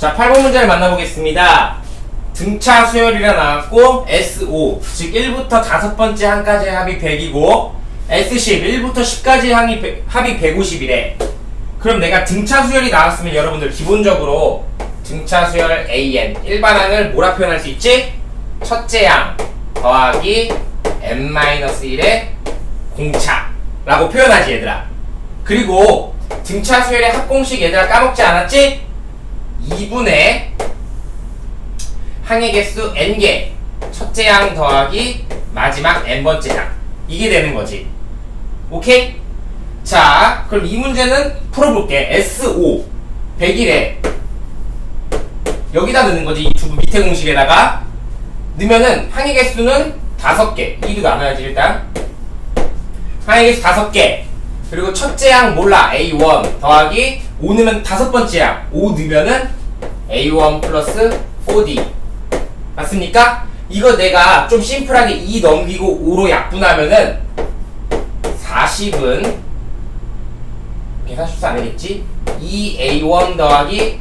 자, 8번 문제를 만나보겠습니다. 등차 수열이라 나왔고 SO 즉 1부터 다섯 번째 항까지 합이 100이고 S10 1부터 10까지 항이 100, 합이 150이래. 그럼 내가 등차 수열이 나왔으면 여러분들 기본적으로 등차 수열 AN 일반 항을 뭐라 표현할 수 있지? 첫째 항 더하기 n-1의 공차라고 표현하지 얘들아. 그리고 등차 수열의 합공식 얘들아 까먹지 않았지? 2분의 항의 개수 n개 첫째 항 더하기 마지막 n번째 항. 이게 되는 거지. 오케이? 자 그럼 이 문제는 풀어볼게. SO 100일에. 여기다 넣는 거지 이 두 밑에 공식에다가. 넣으면은 항의 개수는 5개. 2도 나눠야지 일단. 항의 개수 5개. 그리고 첫째 항 몰라. A1 더하기 5 넣으면 다섯 번째 항. 5 넣으면은 A1 플러스 4D 맞습니까? 이거 내가 좀 심플하게 2 넘기고 5로 약분하면은 40은 계산술사 안 되겠지? 2A1 더하기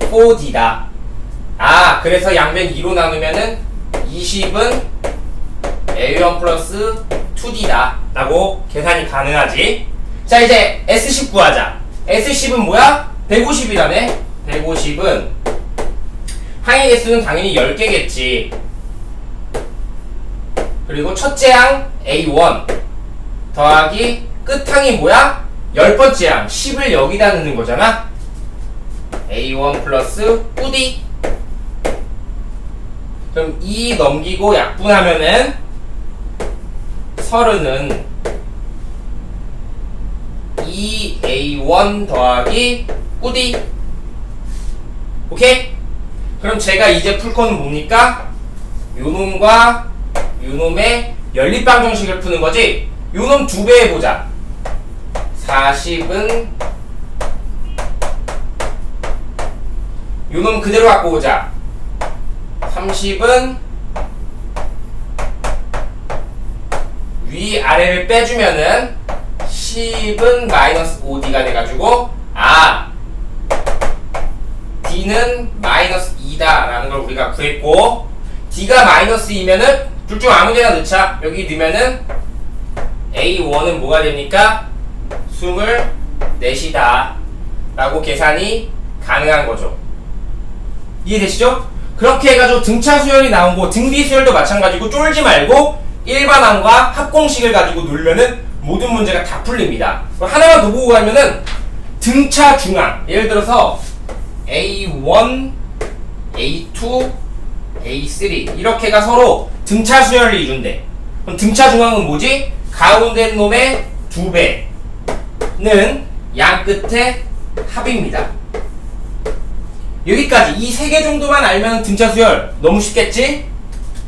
4D다 아 그래서 양변 2로 나누면은 20은 A1 플러스 2D다 라고 계산이 가능하지 자 이제 S10 구하자 S10은 뭐야? 150이라네 150은 항의 개수는 당연히 10개겠지. 그리고 첫째 항 A1 더하기 끝항이 뭐야? 열 번째 항 10을 여기다 넣는 거잖아. A1 플러스 뿌디 그럼 2 넘기고 약분하면은 30은 2A1 더하기 뿌디 오케이? 그럼 제가 이제 풀 거는 뭡니까? 요놈과 요놈의 연립방 정식을 푸는 거지? 요놈 두 배 해보자. 40은 요놈 그대로 갖고 오자. 30은 위 아래를 빼주면은 10은 마이너스 5D가 돼가지고 아 D는 마이너스 2다라는 걸 우리가 구했고 D가 마이너스 2면은 둘 중 아무 데나 넣자 여기 넣으면은 A1은 뭐가 됩니까? 24이다 라고 계산이 가능한 거죠 이해되시죠? 그렇게 해가지고 등차 수열이 나오고 등비 수열도 마찬가지고 쫄지 말고 일반항과 합공식을 가지고 놀면은 모든 문제가 다 풀립니다 하나만 더 보고 가면은 등차 중항 예를 들어서 A1, A2, A3 이렇게가 서로 등차 수열을 이룬대. 그럼 등차 중앙은 뭐지? 가운데 놈의 두 배는 양 끝의 합입니다. 여기까지 이 세 개 정도만 알면 등차 수열 너무 쉽겠지?